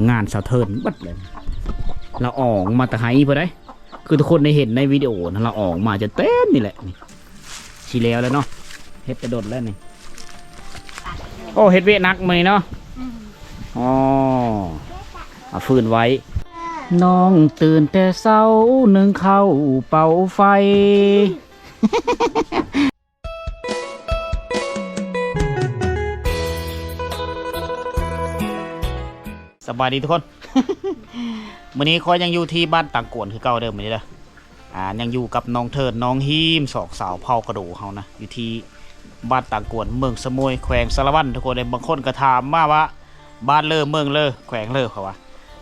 ลงานสาวเทิร์นบัดเลยเราออกมาแต่ไฮพอได้ คือทุกคนได้เห็นในวิดีโอนะเราออกมาจะเต้นนี่แหละนี่ชีแล้วแล้วเนาะเฮ็ดกระโดดแล้วนี่โอ้เฮ็ดเวทนักมานี่เนาะอ๋อเอาฟืนไว้ น้องตื่นแต่เช้าหนึ่งเข้าเป่าไฟ บายดีทุกคน วันนี้คอยยังอยู่ที่บ้านต่างกวนคือเก่าเดิมเหมือนเดิมอ่ายังอยู่กับน้องเทิดน้องฮีมสอกสาวเผากระดูเขานะอยู่ที่บ้านต่างกวนเมืองสมุยแขวงสารวัตรทุกคนเลยบางคนก็ถามมาว่า บ้านเลอเมืองเลอแขวงเลอเขาว่า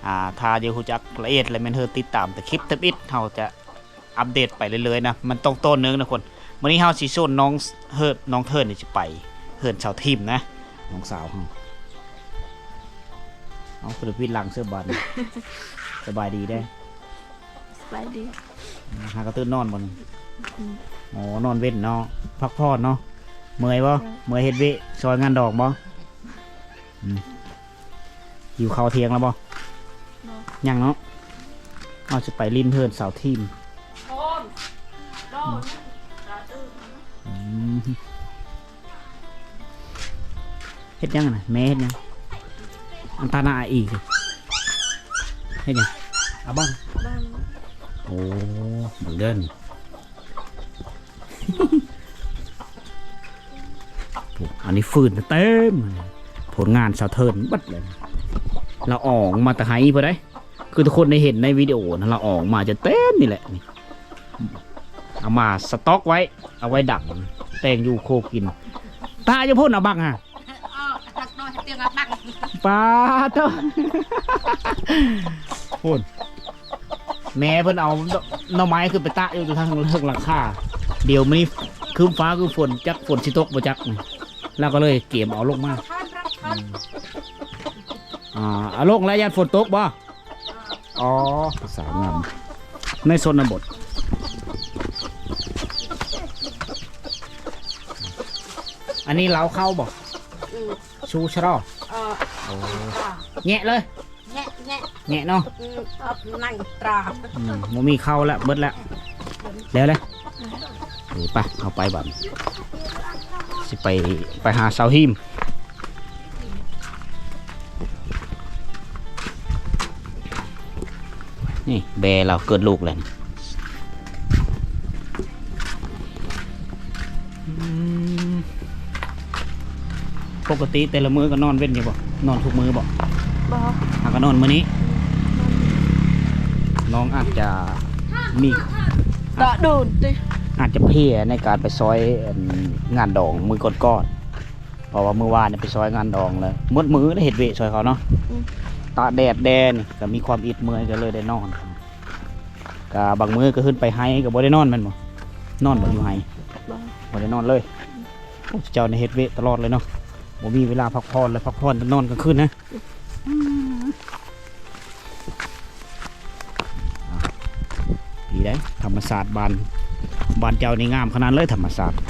อ่าถ้าเดี๋ยวหูจักละเอียดอะไรแมันเธอติดตามแต่คลิปทับอิดเขาจะอัปเดตไปเรื่อยๆนะมันต้องต้นเนื้อนะคนวันนี้เฮาสิชวนน้องเฮิร์ดน้องเทิดจะไปเฮิร์ดชาวทีมนะน้องสาว เขาเอาคุณพิษลังเสื้อบอลสบายดีได้สบายดีหากระตื้นนอนบนอ๋อนอนเว้นเนาะพักผ่อนเนาะเมื่อยบ่เมื่อยเฮ็ดเวะซอยงานดอกบ่อืมหิวข้าวเที่ยงแล้วบ่ยังเนาะเอาจะไปริมเทินเสาทีมโอนโดนอืมเฮ็ดยังอะนะแม่เฮ็ดยัง อันตานาอีกเฮ็ดยังอาบ้างบ้านโอ้บังเดินอันนี้ฟืนเต็ม ผลงานสาวเทิร์นบัดเลยเราออกมาแต่ไฮพอได้ คือทุกคนได้เห็นในวิดีโอนะเราออกมาจะเต็มนี่แหละเอามาสต็อกไว้ เอาไว้ดักแตงอยู่โคกิน ตาจะพ่นเอาบักอะ อ๋อตักน้อยเตียงตัก ปลาเต้าพูดแม่เพิ่นเอาหน่อไม้ขึ้นไปตะอยู่ทางเทิงหลังคาเดี๋ยวมันนี่คืมฟ้าคือฝนจักฝนสิตกบ่จักนี่แล้วก็เลยเก็บเอาลงมาท่านรับท่านอ่าเอาลงแล้วยันฝนตกบ่อ๋อภาษางามในชนบทอันนี้เราเข้าบ่อืมชูชะรอ เออโอ้อ่าแงะเลย แงะแงะแงะเนาะอืมเอานั่งตราอืมบ่มีเข้าแล้วเบิดแล้วแล้วเลยเออไปเอาไปบัดสิไปไปหาเสาหิมนี่แบเราเกิดลูกแล้วนี่ ปกติแต่ละมือก็นอนเว้นอยู่บ่นอนทุกมือบ่บอกหากก็นอนมื้อนี้ น้องอาจจะมีดอกดูนดิอาจจะเพลียในการไปซอยอันงานดองมือก่อนๆเพราะว่ามือวานเนี่ยไปซอยงานดองเลยมดมือได้เห็ดเวะซอยเขาเนาะตาแดดแดนก็มีความอิดเมื่อยก็เลยได้นอนก็บางมือก็ขึ้นไปไฮก็บ่ได้นอนแมันบ่นอนบ่อยู่ไฮบอกบ่ได้นอนเลยโอ้เจ้าในเฮ็ดเวะตลอดเลยเนาะ บ่มีเวลาพักผ่อนเลยพักผ่อนนอนกลางคืนนะดีได้ธรรมศาสตร์บานบานเจ้านี่งามขนาดเลยธรรมศาสตร์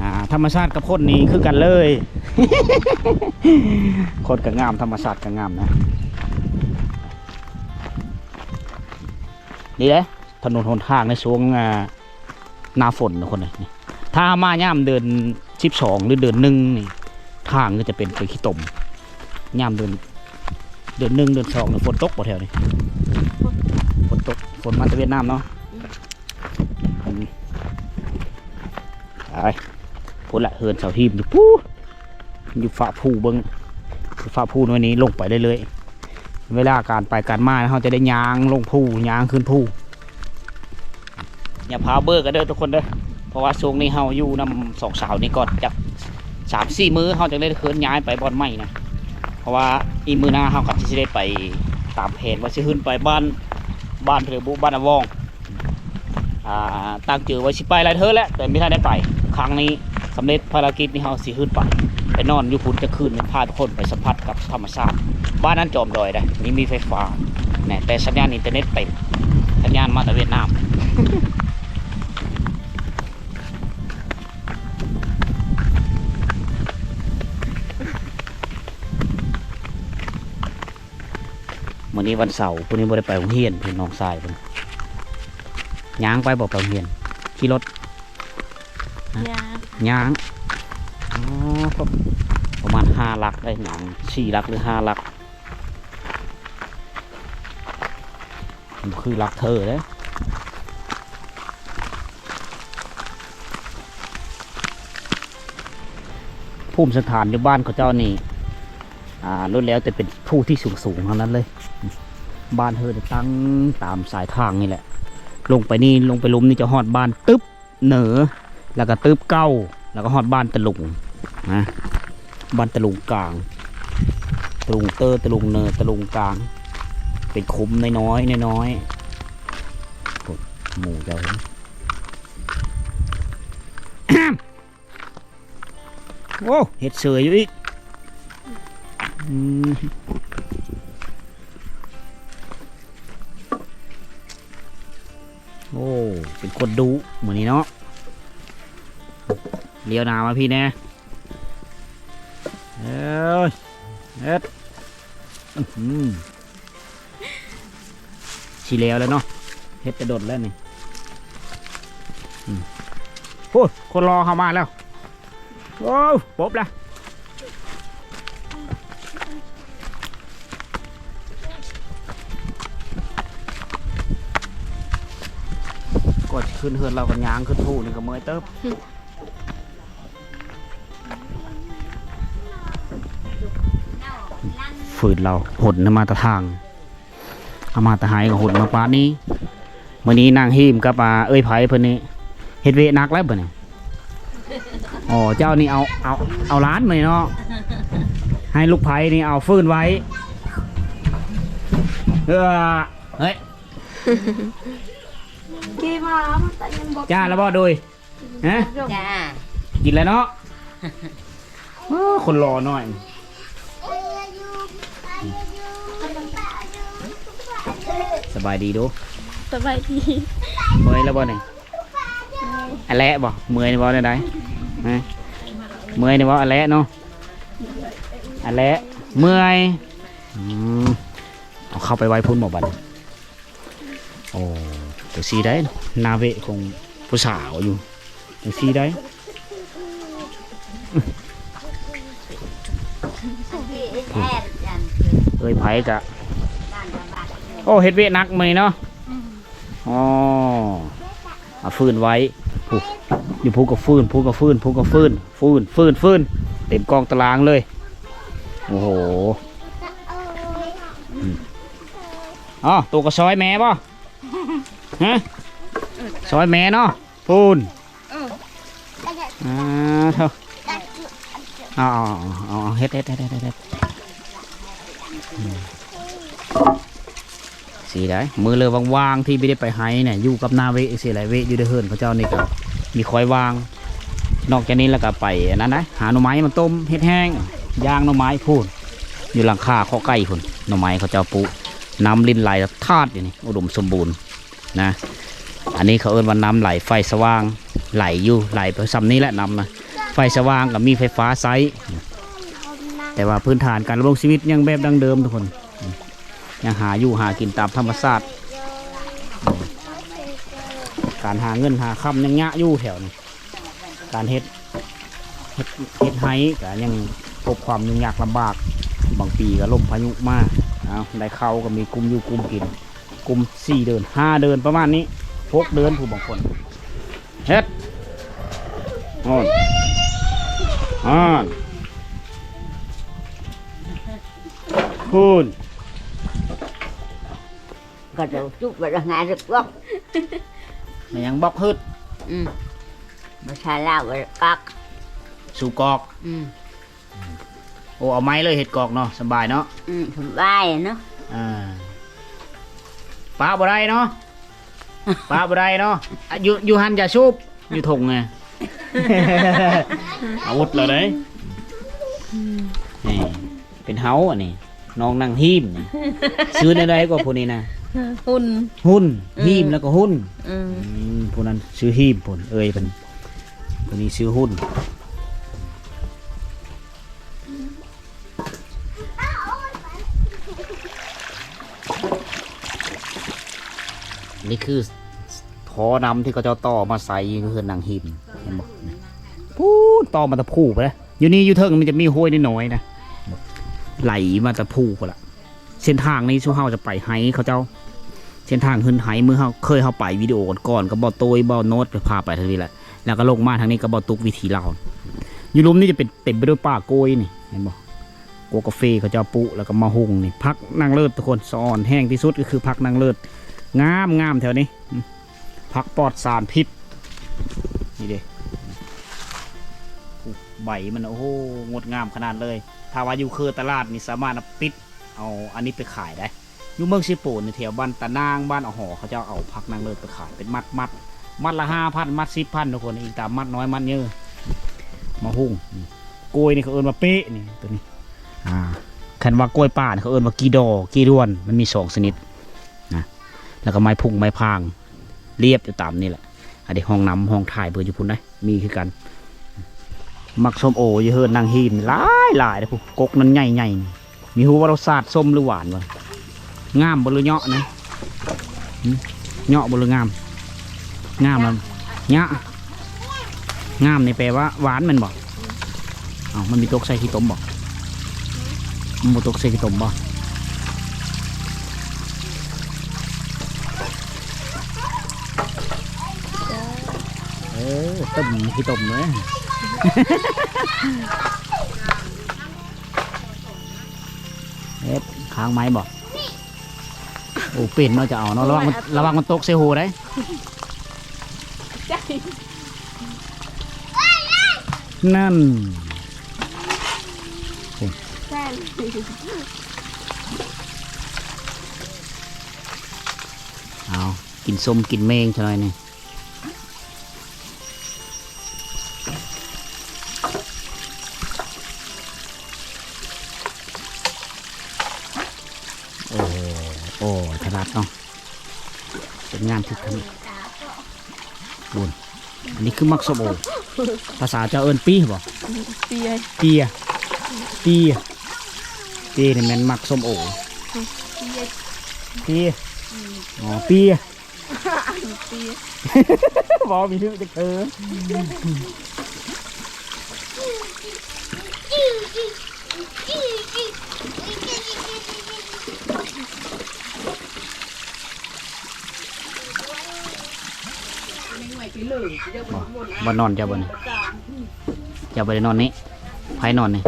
อ่าธรรมชาติกับคนนี่คือกันเลยคนก็งามธรรมศาสตร์ก็งามนะนี่แหละถนนหนทางในช่วงหน้าฝนนะคนนี้ถ้ามาย่ามเดือนสิบสองหรือเดือนหนึ่งนี่ ทางก็จะเป็นไปขี้ตมย่ามเดือนเดือนหนึ่งเดือนสองเนี่ยฝนตกบ่แถวนี้ฝนตกฝนมาจากเวียดนามเนาะอืมไปพูดละเฮินเสาทีมอยู่ปู๊อยู่ฝ่าผู้เบิ้งฝ่าผู้น้อยนี้ลงไปได้เลยๆเวลาการไปการมาเขาจะได้ยางลงผู้ยางขึ้นผู้อย่าพาเบอร์กันเด้อทุกคนเด้อเพราะว่าช่วงนี้เฮาอยู่นำสองสาวนี่ก่อนจาก สามสี่มือเฮาจะได้เคลื่อนย้ายไปบอนใหม่นะเพราะว่าอีมือหน้าเฮาก็สิได้ไปตามแผนว่าสิขึ้นไปบ้านบ้านเรือบุบ้านอวองอ่าตั้งจือไว้สิไปหลายเธอแล้วแต่ไม่ทันได้ไป ครั้งนี้สำเร็จภารกิจนี้เฮาสิขึ้นไปไปนอนอยู่พุ่นจะคืนพาทุกคนไปสัมผัสกับธรรมชาติบ้านนั้นจอมดอยได้นี่มีไฟฟ้าแน่แต่สัญญาณอินเทอร์เน็ตเต็มสัญญาณมาแต่เวียดนาม มื้อนี้วันเสาร์พรุ่งนี้บ่ได้ไปโรงเรียนเพิ่นน้องชายเพิ่นย่างไปบ่ไปโรงเรียนขี่รถยาย่างอ๋อครับประมาณห้าลักได้หนังสี่ลักหรือห้าลักมันคือลักเธอเด้ภูมิสถานอยู่บ้านเขาเจ้านี่อ่ารุ่นแล้วแต่เป็นผู้ที่สูงสูงๆทั้งนั้นเลย บ้านเธอเนี่ยตั้งตามสายทางนี่แหละ ลงไปนี่ลงไปลุมนี่จะฮอดบ้านตึ๊บเหนือแล้วก็ตึ๊บเก้า แล้วก็ฮอดบ้านตะลุงนะบ้านตะลุงกลางตะลุงเตอร์ตะลุงเนอตะลุงกลาง เป็นคุ้มน้อยๆน้อยๆโอ้หมูเจ้าโอ้เห็ดเสืออยู่อีก เป็นคนดุเหมือนนี้เนาะเลี้ยวนามาพี่แน่เอ้ยเอ็ดอื้อหือชีแล้วแล้วเนาะเฮ็ดกระโดดแล้วนี่โอ้คนรอเข้ามาแล้วโอ้ปบละ กดขึ้นเฮือนเรากันยางขึ้นผู้นี่ก็เมื่อยเติบฝืนเราหดนมาตะทางเอามาตะหายกับหดมาป้านี้มื่อนี้นางหิมกับอาเอ้ยไผ่เพิ่นนี่เฮ็ดเวนักแล้วเพิ่นนี่อ๋อเจ้านี่เอาเอาเอาร้านมาเนาะให้ลูกไผ่นี่เอาฟืนไว้เออเฮ้ย มามันแต่ยังบอกจ้าแล้วบ่โดยฮะจ้ากินแล้วเนาะอ้อคนรอหน่อย สบายดีดูสบายดีเมื่อยแล้วบ่เนี่ยอะไรบ่เมื่อยนี่บ่ได้ไดฮะเมื่อยนี่บ่อะไรเนาะอะไรเมื่อยอืมเอาเข้าไปไว้พุ่นบ่บัดนี้โอ้ ตัวสีได้นาเวะของผู้สาวอยู่ตัวสีได้เอ้ยไผกะโอ้เฮ็ดเวะหนักมื้อเนาะอ๋อเอาฟืนไว้ผูกอยู่ผูกกับฟืนผูกกับฟืนผูกกับฟืนฟืนฟืนฟืนเต็มกองตารางเลย โอ้โหอ๋อตัวก็ซอยแม่ป่ะ ฮะซอยแม่เนาะปูนอ่าเถอเอาเอาเอาเฮ็ดเฮ็ดเฮ็ดเฮ็ดสีได้มือเลยว่างๆที่ไม่ได้ไปไฮเนี่ยอยู่กับนาเวสิไรเวอยู่ในเฮิรนพระเจ้านี่ก็มีคอยวาง นอกจากนี้แล้วก็ไปนั้นนะหาหน่อไม้มาต้มเฮ็ดแห้งย่างหน่อไม้พูนอยู่หลังคาข้อไก่พุ่นหน่อไม้เขาเจ้าปุน้ำลินไหลทาดอยู่นี่อุดมสมบูรณ์ นะ อันนี้เขาเอิ้นว่าน้ำไหลไฟสว่างไหลอยู่ไหลไปซ้ำนี้แหละน้ำนะไฟสว่างกับมีไฟฟ้าไซส์แต่ว่าพื้นฐานการดำรงชีวิตยังแบบดั้งเดิมทุกคนยังหาอยู่หากินตามธรรมชาติการหาเงินหาคำยังยะอยู่แถวนี้การเฮ็ดเฮ็ดเฮ็ดไห้ก็ยังพบความยุ่งยากลำบาก บางปีก็ล่มพายุมาเอาได้เข้าก็มีกลุ่มอยู่กลุ่มกิน กลุ่มสี่เดือนห้าเดือนประมาณนี้หกเดือนผู้บางคนเฮ็ดอ่อนอ่อนคุณก็จะจุกไปละงานรึกว่ามันยังบอกฮึดอืมมาชาลาวไปกักสู่กอกอืมโอ้เอาไม้เลยเห็ดกอกเนาะสบายเนาะอืมสบายเนาะอ่า ปลาบ่ได้เนาะปลาบ่ได้เนาะอะอยู่อยู่หันอย่าชูบอยู่ถงไง อาวุธเราเลยนี่เป็นเฮาอันนี้น้องนั่งหิมนี่ซื้อในใดกว่าพวกนี้นะหุ่น หุ้นหิมแล้วก็หุ้นอืมอืมพวกนั้นซื้อหิมผลเอ้ยเป็นพวกนี้ซื้อหุ้น นี่คือทอนำที่เขาเจ้าต่อมาใส่เฮือนนางหิมเห็นบ่พูดต่อมาตะพูไปเลยอยู่นี่อยู่เทิงมันจะมีห้วยนิดหน่อยนะไหลมาตะพูไปละเส้นทางนี้ชูเฮาจะไปไฮเขาเจ้า เส้นทางขึ้นไฮเมื่อเฮาเคยเฮาไปวิดีโอก่อนก็บ่โตยบ่โน้ตไปพาไปทางนี้แหละแล้วก็ลงมาทางนี้ก็บ่ตุกวิธีเราอยู่ลุมนี่จะเป็นเต็มไปด้วยป่าโกยนี่เห็นบ่โกกาแฟเขาเจ้าปุแล้วก็มาหุงนี่พักนางเลิศทุกคนสอนแห้งที่สุดก็คือพักนางเลิศ งามงามแถวนี้ผักปลอดสารพิษนี่เด้ใบมันโอ้โหงดงามขนาดเลย ถ้าว่าอยู่คือตลาดนี่สามารถเอาปิดเอาอันนี้ไปขายได้อยู่เมืองสิโปนในแถวบ้านตะนางบ้านอหอเขาจะเอาผักนางเลิศไปขายเป็นมัดมัดมัดละห้าพันมัดสิบพันทุกคนอีกตามมัดน้อยมัดเยอะมาหุ่งกล้วยนี่เขาเอิ้นว่าเป๊ะนี่ตัวนี้อ่าคันว่ากล้วยป่านเขาเอิ้นว่ากีดอกีด้วนมันมีสองชนิด แล้วก็ไม้พุ่งไม้พาง เรียบอยู่ตามนี่แหละอันนี้ห้องน้ำห้องถ่ายเบอร์อยู่พุ่นได้มีคือกัน มักส้มโออยเฮินนางหินหลายหลายนะพวกกกนั้นใหญ่ใหญ่นี่มีหูว่ารสชาติส้มหรือหวานวะงามบหรือเหยาะนะเหยาะบหรืองาม งามแล้วเหยะงามในแปลว่าหวานมันบอกอ้าวมันมีตกใส่ขี้ต้มบอกมันบ่ตกใส่ขี้ต้มบอก ออต้มขี้ต้มเลยเอ็ดค้างไม้บอกโอ้เป็นเนาะจะเอาเนาะระวังมันระวังมันตกใส่หูได้ใจนั่นแซ่บเอากินส้มกินเมงชะหน่อยนี่ เป็นงานที่ทำบุญอันนี้คือมักสมโอภาษาเจ้าเอิญปีบ่เปียเปียเปียเปียนี่แมันมักส้มโอเปียเปียอ๋อเปียเปียบอกมีชื่อจะเออ บ่นอนเจ้าบ่นี่เจ้าบ่ได้นอนนี้ไผนอนนี่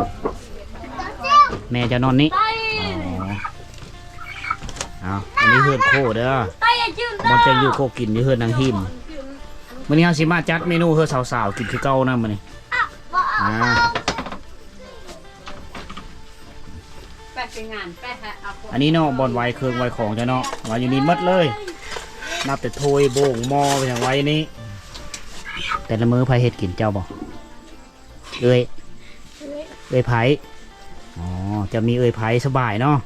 แม่เจะนอนนี้อ๋อเอาอันนี้เฮือนโคเด้อไปอย่าจืดบอลจะอยู่โคกินอยู่เฮือนนางหิมมื้อนี้เฮาสิมาจัดเมนูเฮือสาวๆกินคือเก่านะมื้อนี้อ่าไปเป็นงานไปฮะเอาอันนี้เนาะบอลไว้เครื่องไว้ของจ้ะเนาะไว้อยู่นี่หมดเลยนับแต่ถ้วยโบ่งหม้อไปอย่างไว้นี้ แต่ละมื้อไผเฮ็ดกินเจ้าบ่เอ้ยเอ้ยไผอ๋อจะมีเอ้ยไผสบายเนาะ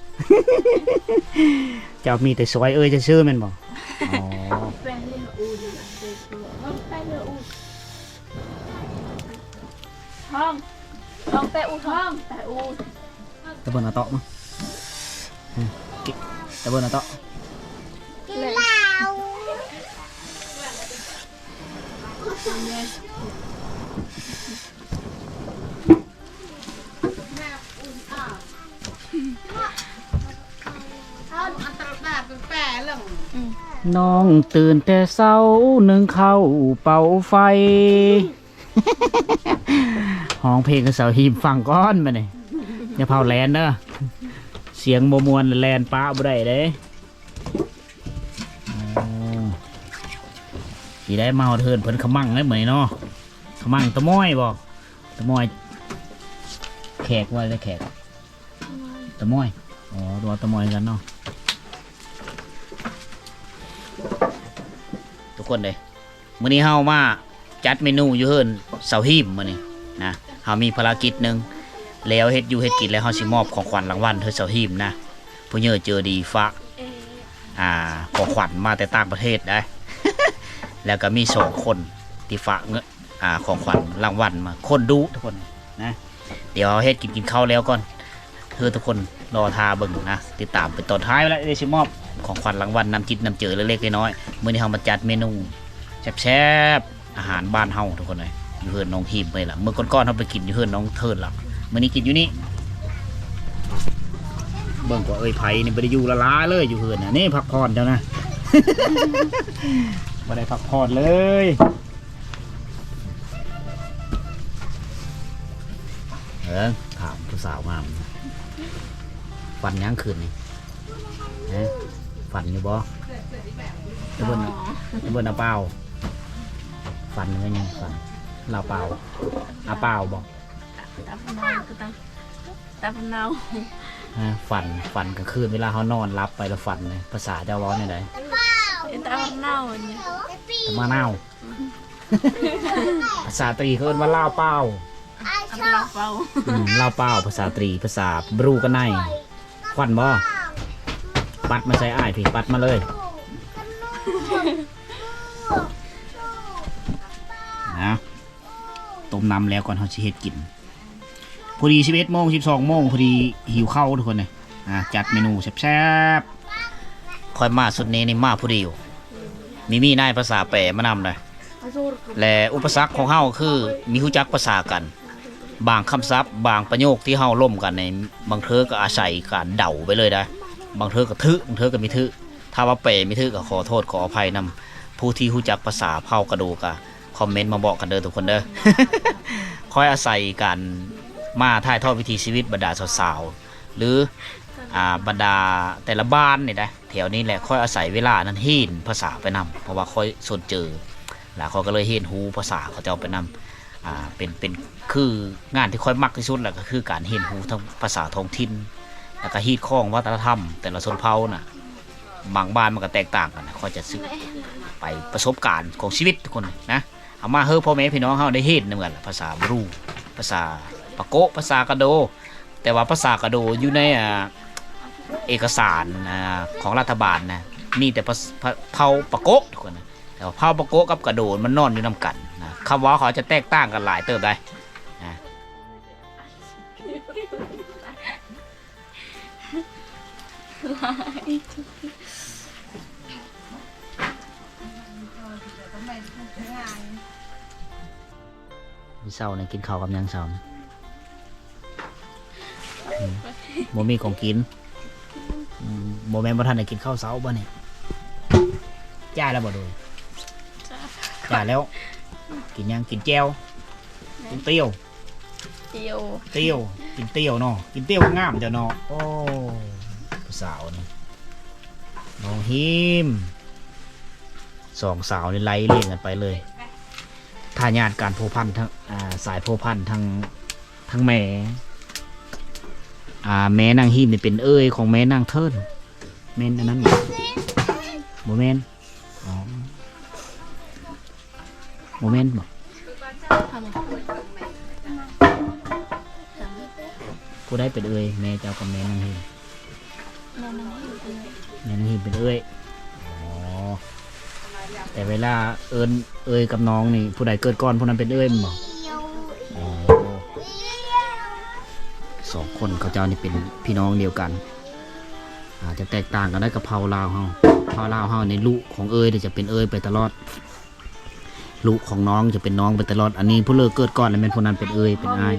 เจ้ามีแต่ซอยเอ้ยจะซื้อๆแม่นบ่อ๋อแป้งเลืออูดแป้งเลืออูดท้องท้องแป้งอูดท้องแป้งอูดตะเบิ่นเอาเตาะมั้งอืมกิตะเบิ่นเอาเตาะ น้องตื่นแต่เช้าหนึ่งเข้าเป่าไฟห้องเพลงกับสาหิมฟังก้อนมาเนี่ยอย่าเผาแลนเด้อเสียงโมมวนแลนป้าบ่ได้เด้ สีได้เมาเทินเพิ่นขมั่งได้เหมือนเนาะขมั่งตะม้อยบ่ตะม้อย แขกว่าเลยแขกตะม้อยอ๋อตัวตะม้อยกันเนาะทุกคนเลยมื้อนี้เฮามาจัดเมนูอยู่เฮิรนเสาหิมมื้อนี้นะเฮามีภารกิจหนึ่งแล้วเฮ็ดอยู่เฮ็ดกินแล้วเฮาสิมอบของขวัญรางวัลเธอเสาหิมนะผู้เยอะเจอดีฝากอ่าของขวัญมาแต่ต่างประเทศได้ แล้วก็มีสองคนที่ฝากเงินอ่าของขวัญรางวัลมา คนดูทุกคนนะ เดี๋ยวเฮ็ดกินกินข้าวแล้วก่อนเธอทุกคนรอทาเบิ่งนะ ติดตามเป็นตอนท้ายไว้แล้วเดี๋ยวสิมอบของขวัญรางวัลนำจิตนำเจอเล็กๆน้อยๆมื้อนี้เฮามาจัดเมนูแซ่บๆอาหารบ้านเฮาทุกคนเลยอยู่เฮือนน้องทีมไปละเมื่อก่อนๆเฮาไปกินอยู่เฮือนน้องเทิดล่ะมื้อนี้กินอยู่นี่เบิ่งกว่าเอ้ยไผ่นี่บ่ได้อยู่ละลาเลยอยู่เฮือนน่ะนี่พักผ่อนเจ้านะ บ่ได้พักผ่อนเลยเออถามผู้สาวมาฝันยังคืนนี่ฮะฝันอยู่บ่ตะเบิ่นตะเบิ่นเอาเปล่าฝันก็ยังฝันเราเปล่าเอาเปล่าบ่ตาพนาวคือตาตาพนาวฮะฝันฝันกลางคืนเวลาเขานอนรับไปแล้วฝันเลยภาษาเจ้าร้อนนี่ ไดตาพนาวเนี่ยตะมาเน่าภาษาตรีเขาเอิ้นว่าลาวเป้าตาพนาวเฝ้าอืมลาวเป้าภาษาตรีภาษาบรูกันในควันบ่ปัดมาใส่อ้ายพี่ปัดมาเลยนะต้มน้ำแล้วก่อนเขาสิเฮ็ดกิน พอดี11โมง12โมงพอดีหิวข้าวทุกคนเลยอะจัดเมนูแซ่บๆคอยมาสุดนี้นี่มาพอดีอยู่ มีมีนายภาษาแปรมานำเลยและอุปสรรคของเฮาคือมีฮู้จักภาษากัน บางคำศัพท์บางประโยคที่เฮาล่มกันในบางเทอก็อาศัยการเดาไปเลยได้ บางเทอก็ทึบางเทอก็มีทึถ้าว่าเปรมีทึก็ขอโทษขออภัยนำผู้ที่ฮู้จักภาษาเผากระดูกะคอมเมนต์มาบอกกันเด้อทุกคนเด้อคอยอาศัยการมาถ่ายทอดวิถีชีวิตบรรดาสาวๆหรืออ่า บรรดาแต่ละบ้านนี่นะแถวนี้แหละค่อยอาศัยเวลานั้นเห็นภาษาไปนำเพราะว่าค่อยสนเจอแล้วเขาก็เลยเห็นฮูภาษาเขาจะเอาไปนำอ่าเป็นเป็นคืองานที่ค่อยมักที่สุดแหละก็คือการเห็นฮูทั้งภาษาท้องถิ่นแล้วก็ฮีดข้องวัฒนธรรม แต่ละชนเผ่าน่ะบางบ้านมันก็แตกต่างกันนะเขาจะซึกไปประสบการณ์ของชีวิตทุกคนนะเอามาเฮ้อพ่อแม่พี่น้องเขาได้เห็นเหมือนภาษาบรูภาษาปะโกภาษากระโด แต่ว่าภาษากระโดอยู่ในอ่า เอกสารของรัฐบาลนะมีแต่เผาปะโกะทุกคนนะแต่ว่าเผาปะโกะกับกระโดดมันนอนอยู่นำกันนะคำว่าเขาจะแตกต่างกันหลายเติบได้นะเศร้าเนี่ยกินข้าวกับยังเศร้านี่อืมบ่มีของกิน อืมบ่แม่นบ่ทันได้กินข้าวเช้าบ่เนี่ยจ่ายแล้วบ่โดยจ่ายแล้ว กินยังกินแจวกินเตี้ยวเดียวเตี้ยว กินเตี้ยวเนาะกินเตี้ยวก็งามเจ้าเนาะโอ้ผู้สาวนี่น้องฮิมสองสาวนี่ไล่เลี่ยงกันไปเลยทายาทการโพพันธุ์ทั้งอ่าสายโพพันธุ์ทั้งทั้งแม่ อ่าแม่นางฮิมนี่เป็นเอ้ยของแม่นางเทินแม่นอันนั้นบ่โมเมนอ๋อโมเมนบ่ผู้ได้เป็นเอ้ยแม่เจ้ากับแม่นางฮิมแม่นให้ดูแม่นางฮิมเป็นเอ้ยอ๋อแต่เวลาเอิญเอ้ยกับน้องนี่ผู้ใดเกิดก่อนผู้นั้นเป็นเอ้ยแม่นบ่ สองคนเขาเจ้านี่เป็นพี่น้องเดียวกัน อาจจะแตกต่างกันได้กับเผาลาวเฮาเผาลาวเฮาในลูกของเอ้ยจะเป็นเอ้ยไปตลอด ลูกของน้องจะเป็นน้องไปตลอด อันนี้ผู้เลิกเกิดก่อนแล้วเป็นผู้นั้นเป็นเอ้ยเป็นอ้าย